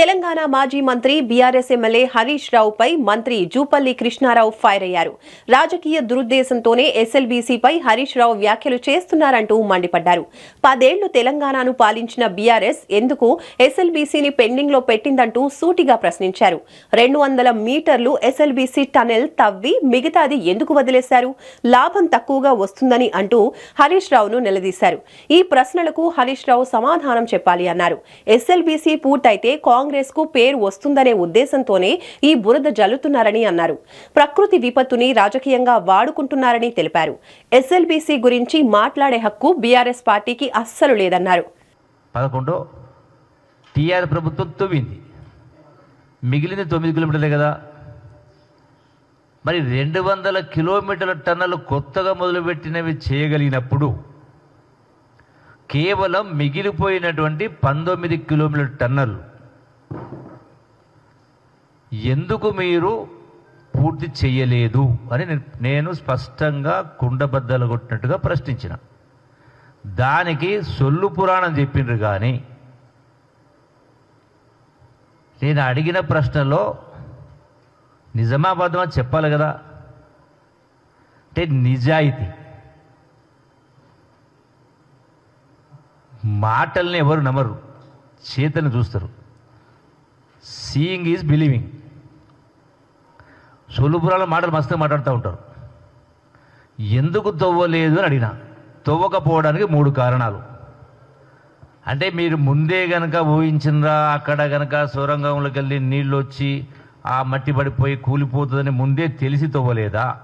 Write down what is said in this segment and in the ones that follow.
తెలంగాణ మాజీ మంత్రి BRS MLA Harish రావుపై మంత్రి జూపల్లి కృష్ణారావు ఫైర్ అయ్యారు. రాజకీయ దురుద్దేశంతోనే ఎస్ఎల్బీసీపై హరీష్ రావు వ్యాఖ్యలు చేస్తున్నారంటూ మండిపడ్డారు. పదేళ్ళు తెలంగాణను పాలించిన బీఆర్ఎస్ ఎందుకు ఎస్ఎల్బీసీని పెండింగ్లో పెట్టిందంటూ సూటిగా ప్రశ్నించారు. రెండు వందల మీటర్లు ఎస్ఎల్బీసీ టనెల్ తవ్వి మిగతాది ఎందుకు వదిలేశారు? లాభం తక్కువగా వస్తుందని అంటూ హరీష్ రావును నిలదీశారు. ఈ ప్రశ్నలకు హరీష్ రావు సమాధానం చెప్పాలి అన్నారు. ఎస్ఎల్బీసీ పూర్తయితే కాంగ్రెస్ కు పేరు వస్తుందనే ఉద్దేశంతోనే ఈ బురద జల్లుతున్నారని అన్నారు. ప్రకృతి విపత్తుని రాజకీయంగా వాడుకుంటున్నారని తెలిపారు. ఎస్ఎల్బీసీ గురించి మాట్లాడే హక్కు బీఆర్ఎస్ పార్టీకి అస్సలు లేదన్నారు. పదకొండు. టీఆర్ ప్రభుత్వం తొమ్మిది. మిగిలింది తొమ్మిది కిలోమీటర్లే కదా. మరి రెండు వందల కిలోమీటర్ల టన్నులు కొత్తగా మొదలుపెట్టినవి చేయగలిగినప్పుడు కేవలం మిగిలిపోయినటువంటి పంతొమ్మిది కిలోమీటర్ల టన్నులు ఎందుకు మీరు పూర్తి చేయలేదు అని నేను- స్పష్టంగా కుండబద్దలు కొట్టినట్టుగా ప్రశ్నించిన. దానికి సొల్లు పురాణం చెప్పిండ్రు కానీ నేను అడిగిన ప్రశ్నలో నిజమాబద్ధమా చెప్పాలి కదా. అంటే నిజాయితీ. మాటల్ని ఎవరు నమ్మరు చేతను చూస్తారు. సీయింగ్ ఈజ్ బిలీవింగ్ సొలుపురాల మాటలు మస్తుగా మాట్లాడుతూ ఉంటారు. ఎందుకు తవ్వలేదు అని అడిగిన. తవ్వకపోవడానికి మూడు కారణాలు. అంటే మీరు ముందే గనక ఊహించినరా అక్కడ గనక సొరంగంలోకి వెళ్ళి నీళ్ళు వచ్చి ఆ మట్టి పడిపోయి కూలిపోతుందని ముందే తెలిసి తవ్వలేదా?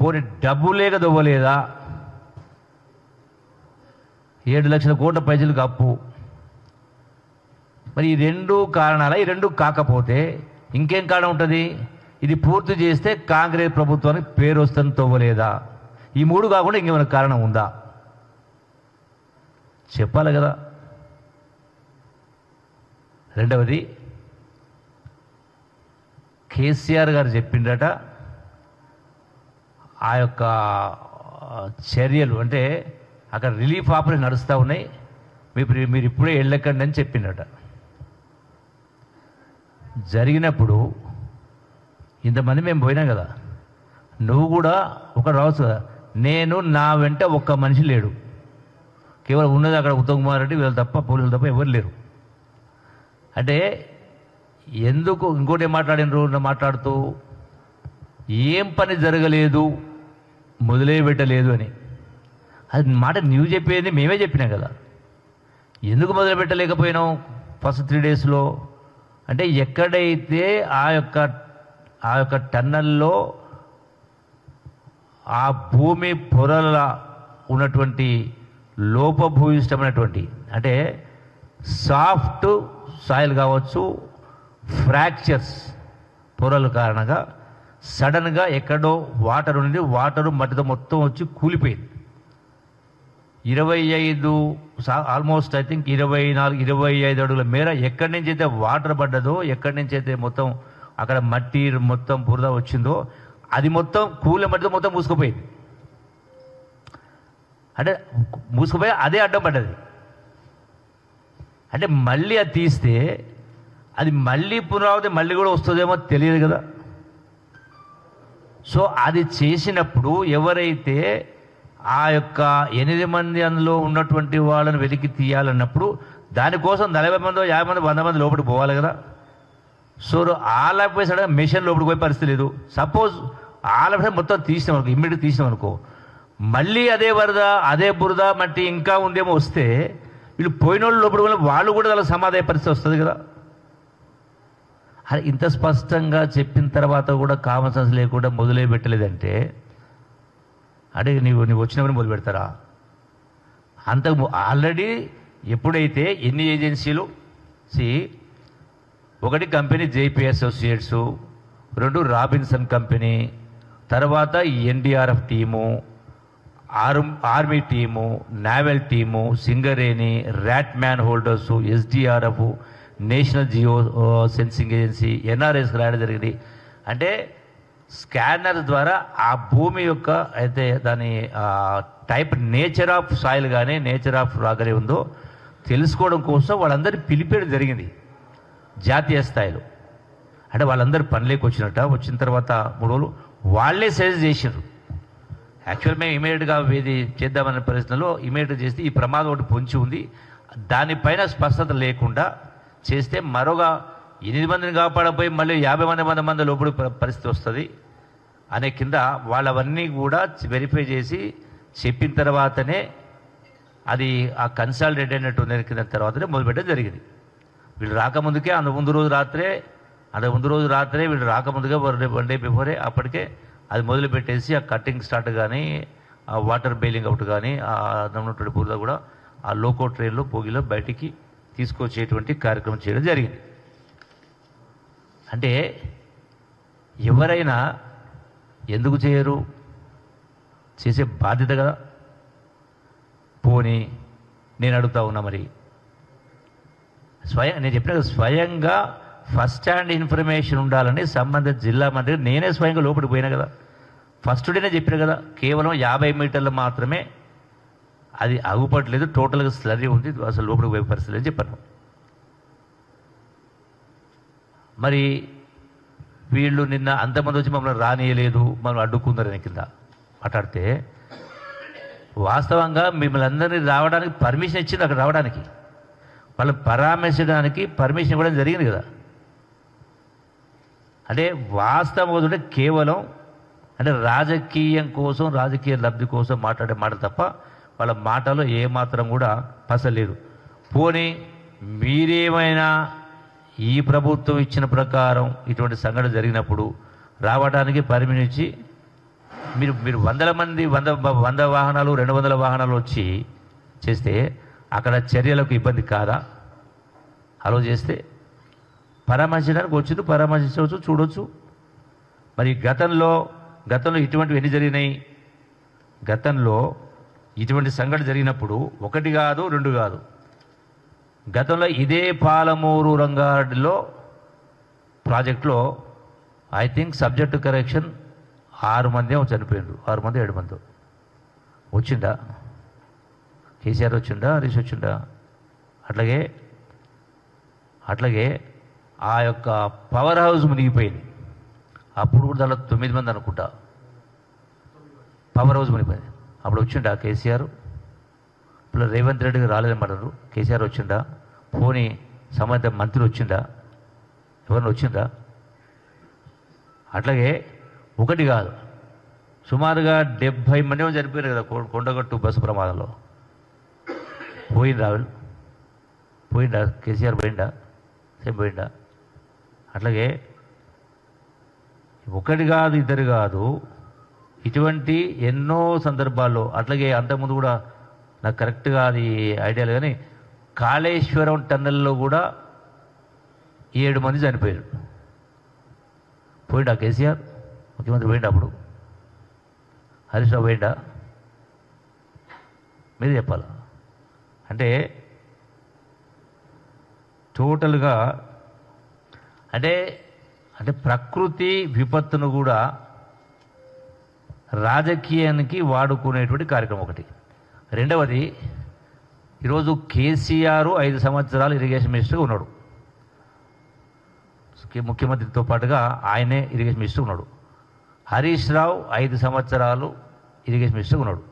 పోనీ డబ్బు లేక తవ్వలేదా? ఏడు లక్షల కోట్ల ప్రజలకు అప్పు. మరి ఈ రెండు కారణాల ఈ రెండు కాకపోతే ఇంకేం కారణం ఉంటుంది? ఇది పూర్తి చేస్తే కాంగ్రెస్ ప్రభుత్వానికి పేరు వస్తుంది తవ్వలేదా? ఈ మూడు కాకుండా ఇంకేమైనా కారణం ఉందా? చెప్పాలి కదా. రెండవది కేసీఆర్ గారు చెప్పిండట ఆ యొక్క చర్యలు అంటే అక్కడ రిలీఫ్ ఆపరేషన్ నడుస్తూ ఉన్నాయి. మీరు మీరు ఇప్పుడే వెళ్ళకండి అని చెప్పిండట జరిగినప్పుడు ఇంతమంది మేము పోయినాం కదా. నువ్వు కూడా ఒక రావచ్చు కదా. నేను నా వెంట ఒక్క మనిషి లేడు. కేవలం ఉన్నది అక్కడ ఉత్తమ్ కుమార్ రెడ్డి వీళ్ళు తప్ప పోలీసులు తప్ప ఎవరు లేరు. అంటే ఎందుకు ఇంకోటి మాట్లాడిన మాట్లాడినరు? మాట్లాడుతూ ఏం పని జరగలేదు మొదలే పెట్టలేదు అని. అది మాట నువ్వు చెప్పేది మేమే చెప్పినాం కదా. ఎందుకు మొదలు పెట్టలేకపోయినాం ఫస్ట్ త్రీ డేస్లో అంటే ఎక్కడైతే ఆ యొక్క ఆ యొక్క టన్నల్లో ఆ భూమి పొరల ఉన్నటువంటి లోపభూయిష్టమైనటువంటి అంటే సాఫ్ట్ సాయిల్ కావచ్చు ఫ్రాక్చర్స్ పొరల కారణంగా సడన్గా ఎక్కడో వాటర్ ఉండి వాటరు మట్టితో మొత్తం వచ్చి కూలిపోయింది. ఇరవై ఐదు ఆల్మోస్ట్ ఐ థింక్ ఇరవై నాలుగు ఇరవై ఐదు అడుగుల మేర ఎక్కడి నుంచి అయితే వాటర్ పడ్డదో ఎక్కడి నుంచి అయితే మొత్తం అక్కడ మట్టి మొత్తం బురద వచ్చిందో అది మొత్తం కూల మట్టితో మొత్తం మూసుకుపోయింది. అంటే మూసుకుపోయి అదే అడ్డం పడ్డది. అంటే మళ్ళీ అది తీస్తే అది మళ్ళీ పునరావృతి మళ్ళీ కూడా వస్తుందేమో తెలియదు కదా. సో అది చేసినప్పుడు ఎవరైతే ఆ యొక్క ఎనిమిది మంది అందులో ఉన్నటువంటి వాళ్ళని వెలికి తీయాలన్నప్పుడు దానికోసం నలభై మంది యాభై మంది వంద మంది లోపలికి పోవాలి కదా. సో ఆలపోయి సడన్ మిషన్ లోపలికి పోయే పరిస్థితి లేదు. సపోజ్ ఆలపై మొత్తం తీసినాం అనుకో ఇమ్మీడియట్ తీసినాం అనుకో. మళ్ళీ అదే వరద అదే బురద మట్టి ఇంకా ఉందేమో వస్తే వీళ్ళు పోయిన వాళ్ళు లోపల వల్ల వాళ్ళు కూడా వాళ్ళకి సమాధాయ పరిస్థితి వస్తుంది కదా. అది ఇంత స్పష్టంగా చెప్పిన తర్వాత కూడా కామన్ సెన్స్ లేకుండా మొదలే పెట్టలేదంటే అంటే నీవు నువ్వు వచ్చినప్పుడు మొదలు పెడతారా? అంతకు ఆల్రెడీ ఎప్పుడైతే ఎన్ని ఏజెన్సీలు? సి ఒకటి కంపెనీ జేపీ అసోసియేట్స్ రెండు రాబిన్సన్ కంపెనీ తర్వాత NDRF team arm army team naval team Singareni rat man holders scanner ద్వారా ఆ భూమి యొక్క అయితే దాని టైప్ నేచర్ ఆఫ్ సాయిల్ కానీ నేచర్ ఆఫ్ రాగరి ఉందో తెలుసుకోవడం కోసం వాళ్ళందరినీ పిలిపేయడం జరిగింది. జాతీయ స్థాయిలో. అంటే వాళ్ళందరూ పనిలోకి వచ్చినట్ట వచ్చిన తర్వాత మూడు రోజులు వాళ్ళే సజెస్ట్ చేసారు యాక్చువల్ మేము ఇమీడియట్గా ఇది చేద్దామనే పరిస్థితుల్లో ఇమీడియట్గా చేస్తే ఈ ప్రమాదం ఒకటి పొంచి ఉంది. దానిపైన స్పష్టత లేకుండా చేస్తే మరొక ఎనిమిది మందిని కాపాడపోయి మళ్ళీ యాభై మంది వంద మంది లోపల పరిస్థితి వస్తుంది. అనే కింద వాళ్ళవన్నీ కూడా వెరిఫై చేసి చెప్పిన తర్వాతనే అది ఆ కన్సాలిడేట్ అయినట్టు నెరికిన కింద తర్వాతనే మొదలుపెట్టడం జరిగింది. వీళ్ళు రాకముందుకే అంత ముందు రోజు రాత్రే అంత ముందు రోజు రాత్రే వీళ్ళు రాకముందుగా వన్ డే బిఫోరే అప్పటికే అది మొదలుపెట్టేసి ఆ కట్టింగ్ స్టార్ట్ కానీ ఆ వాటర్ బెయిలింగ్ అవుట్ కానీ ఆ ఉన్నటువంటి బురద కూడా ఆ లోకో ట్రైన్లో పోగిలో బయటికి తీసుకొచ్చేటువంటి కార్యక్రమం చేయడం జరిగింది. అంటే ఎవరైనా ఎందుకు చేయరు? చేసే బాధ్యత కదా. పోనీ నేను అడుగుతా ఉన్నా మరి. స్వయం నేను చెప్పిన కదా, స్వయంగా ఫస్ట్ హ్యాండ్ ఇన్ఫర్మేషన్ ఉండాలని సంబంధిత జిల్లా మంత్రి నేనే స్వయంగా లోపలికి పోయినా కదా. ఫస్ట్ డేనే చెప్పిన కదా కేవలం యాభై మీటర్లు మాత్రమే అది అగుపట్లేదు టోటల్గా స్లరీ ఉంది అసలు లోపలికి పోయే పరిస్థితి అని చెప్పాను. మరి వీళ్ళు నిన్న అంతమంది వచ్చి మమ్మల్ని రానియలేదు మనం అడ్డుకుందరని కింద మాట్లాడితే వాస్తవంగా మిమ్మల్ని అందరినీ రావడానికి పర్మిషన్ ఇచ్చింది అక్కడ రావడానికి. వాళ్ళని పరామర్శించడానికి పర్మిషన్ ఇవ్వడం జరిగింది కదా. అంటే వాస్తవం వదిలే కేవలం అంటే రాజకీయం కోసం రాజకీయ లబ్ధి కోసం మాట్లాడే మాట తప్ప వాళ్ళ మాటలో ఏమాత్రం కూడా పసలేదు. పోనీ మీరేమైనా ఈ ప్రభుత్వం ఇచ్చిన ప్రకారం ఇటువంటి సంఘటన జరిగినప్పుడు రావడానికి పరిమిణించి మీరు మీరు వందల మంది వంద వంద వాహనాలు రెండు వందల వాహనాలు వచ్చి చేస్తే అక్కడ చర్యలకు ఇబ్బంది కాదా? అలో చేస్తే పరామర్శించడానికి వచ్చింది పరామర్శించవచ్చు చూడొచ్చు. మరి గతంలో గతంలో ఇటువంటివి ఎన్ని జరిగినాయి? గతంలో ఇటువంటి సంఘటన జరిగినప్పుడు ఒకటి కాదు రెండు కాదు. గతంలో ఇదే పాలమూరు రంగారెడ్డిలో ప్రాజెక్టులో ఐ థింక్ సబ్జెక్టు కరెక్షన్ ఆరు మంది చనిపోయిండ్రు ఆరు మంది ఏడు మంది. వచ్చిందా? కేసీఆర్ వచ్చిండా హరీష్ వచ్చిండా అట్లాగే అట్లాగే ఆ యొక్క పవర్ హౌస్ మునిగిపోయింది. అప్పుడు కూడా దాంట్లో తొమ్మిది మంది అనుకుంటా. పవర్ హౌస్ మునిగిపోయింది. అప్పుడు వచ్చిండా కేసీఆర్? ఇప్పుడు రేవంత్ రెడ్డికి రాలేదన్నమాటారు కేసీఆర్ వచ్చిండా పోనీ సంబంధిత మంత్రి వచ్చిండా ఎవరిని వచ్చిందా? అట్లాగే ఒకటి కాదు. సుమారుగా డెబ్భై మంది ఏమో చనిపోయారు కదా కొండగట్టు బస్సు ప్రమాదంలో. పోయిందా? వాళ్ళు పోయిందా? కేసీఆర్ పోయిందా? సేమ్ పోయిందా? అట్లాగే ఒకటి కాదు ఇద్దరు కాదు. ఇటువంటి ఎన్నో సందర్భాల్లో అట్లాగే అంతకుముందు కూడా నాకు కరెక్ట్గా అది ఐడియా లేదు కానీ కాళేశ్వరం టన్నెల్లో కూడా ఏడు మంది చనిపోయారు. పోయిండా కేసీఆర్? ముఖ్యమంత్రి పోయిండా అప్పుడు? హరీష్ రావు పోయిండా? మీరు చెప్పాలా? అంటే టోటల్గా అంటే అంటే ప్రకృతి విపత్తును కూడా రాజకీయానికి వాడుకునేటువంటి కార్యక్రమం ఒకటి. రెండవది ఈరోజు కేసీఆర్ ఐదు సంవత్సరాలు ఇరిగేషన్ మినిస్టర్గా ఉన్నాడు. కే- ముఖ్యమంత్రితో పాటుగా ఆయనే ఇరిగేషన్ మినిస్టర్ ఉన్నాడు. హరీష్ రావు ఐదు సంవత్సరాలు ఇరిగేషన్ మినిస్టర్ ఉన్నాడు.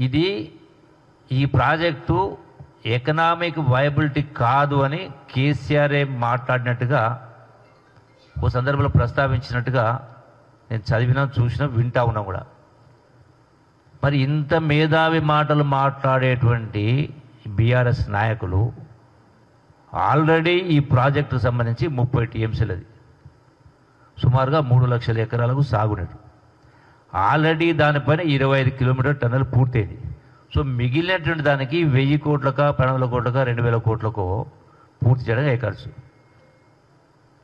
ఇది ఈ ప్రాజెక్టు ఎకనామిక్ వయబిలిటీ కాదు అని కేసీఆర్ఏ మాట్లాడినట్టుగా ఓ సందర్భంలో ప్రస్తావించినట్టుగా నేను చదివినా చూసినా వింటా ఉన్నా కూడా. మరి ఇంత మేధావి మాటలు మాట్లాడేటువంటి బీఆర్ఎస్ నాయకులు ఆల్రెడీ ఈ ప్రాజెక్టుకు సంబంధించి ముప్పై టీఎంసీలది సుమారుగా మూడు లక్షల ఎకరాలకు సాగునీరు ఆల్రెడీ దానిపైన ఇరవై ఐదు కిలోమీటర్ టన్నెల్ పూర్తయింది. సో మిగిలినటువంటి దానికి వెయ్యి కోట్లక పన్నెండు వందల కోట్లక రెండు వేల కోట్లకో పూర్తి చేయడం ఏ ఖర్చు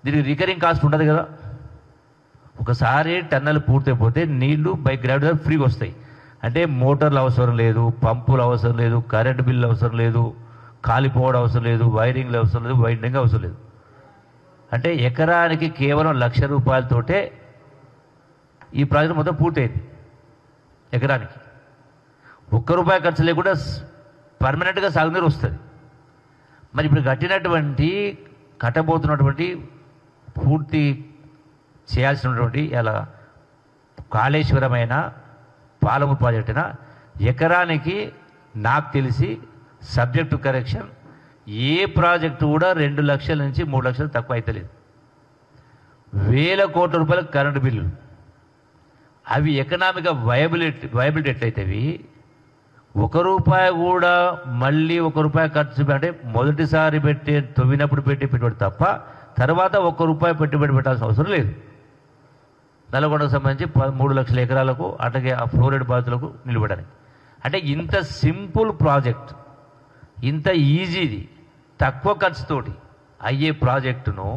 దీనికి రికరింగ్ కాస్ట్ ఉండదు కదా. ఒకసారి టన్నెల్ పూర్తయిపోతే నీళ్ళు బై గ్రావిటీ ఫ్రీగా వస్తాయి. అంటే మోటార్లు అవసరం లేదు పంపులు అవసరం లేదు కరెంట్ బిల్లు అవసరం లేదు కాలిపోవడం అవసరం లేదు వైరింగ్లు అవసరం లేదు వైండింగ్ అవసరం లేదు. అంటే ఎకరానికి కేవలం లక్ష రూపాయలతోటే ఈ ప్రాజెక్ట్ మొత్తం పూర్తయింది. ఎకరానికి. ఒక్క రూపాయి ఖర్చు లేకుండా పర్మనెంట్గా సాగునీరు వస్తుంది. మరి ఇప్పుడు కట్టినటువంటి కట్టబోతున్నటువంటి పూర్తి చేయాల్సినటువంటి ఇలా కాళేశ్వరమైన పాలము ప్రాజెక్టున ఎకరానికి నాకు తెలిసి సబ్జెక్టు కరెక్షన్ ఏ ప్రాజెక్టు కూడా రెండు లక్షల నుంచి మూడు లక్షలు తక్కువ అవుతలేదు వేల కోట్ల రూపాయల కరెంటు బిల్లు. అవి ఎకనామిక్ వయబిలిటీ వయబిలిటీ ఎట్లయితేవి ఒక రూపాయి కూడా మళ్ళీ ఒక రూపాయి ఖర్చు అంటే మొదటిసారి పెట్టే తొవ్వినప్పుడు పెట్టే పెట్టుబడి తప్ప తర్వాత ఒక్క రూపాయి పెట్టుబడి పెట్టాల్సిన అవసరం లేదు. నల్గొండకు సంబంధించి మూడు లక్షల ఎకరాలకు అట్లాగే ఆ ఫ్లోరైడ్ బాధితులకు నిలబడడానికి అంటే ఇంత సింపుల్ ప్రాజెక్ట్ ఇంత ఈజీది తక్కువ ఖర్చుతోటి అయ్యే ప్రాజెక్టును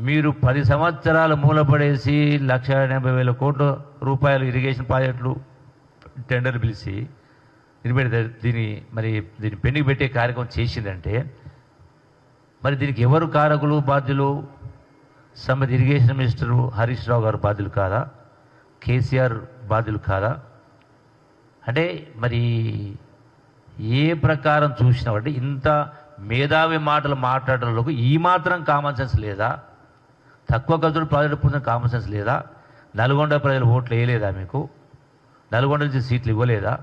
మీరు పది సంవత్సరాలు మూలపడేసి లక్ష ఎనభై వేల కోట్ల రూపాయలు ఇరిగేషన్ ప్రాజెక్టులు టెండర్ పిలిచి నిలబెడితే దీని మరి దీన్ని పెండింగ్ పెట్టే కార్యక్రమం చేసిందంటే మరి దీనికి ఎవరు కారకులు బాధ్యులు? సంబంధ ఇరిగేషన్ మినిస్టరు హరీష్ రావు గారు బాధ్యులు కాదా? కేసీఆర్ బాధ్యులు కాదా? అంటే మరి ఏ ప్రకారం చూసినా అంటే ఇంత మేధావి మాటలు మాట్లాడడంలోకి ఈ మాత్రం కామన్ సెన్స్ లేదా? తక్కువ ఖర్చులు ప్రాజెక్టు పొందిన కామన్ సెన్స్ లేదా? నల్గొండ ప్రజలు ఓట్లు వేయలేదా మీకు? నల్గొండ నుంచి సీట్లు ఇవ్వలేదా?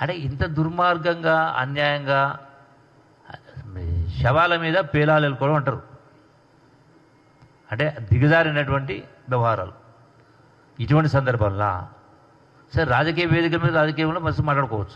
అంటే ఇంత దుర్మార్గంగా అన్యాయంగా శవాల మీద పేలాలు వెళ్ళుకోవడం అంటారు అంటే దిగజారినటువంటి వ్యవహారాలు. ఇటువంటి సందర్భంలో. సరే రాజకీయ వేదిక మీద రాజకీయంలో మనసు మాట్లాడుకోవచ్చు.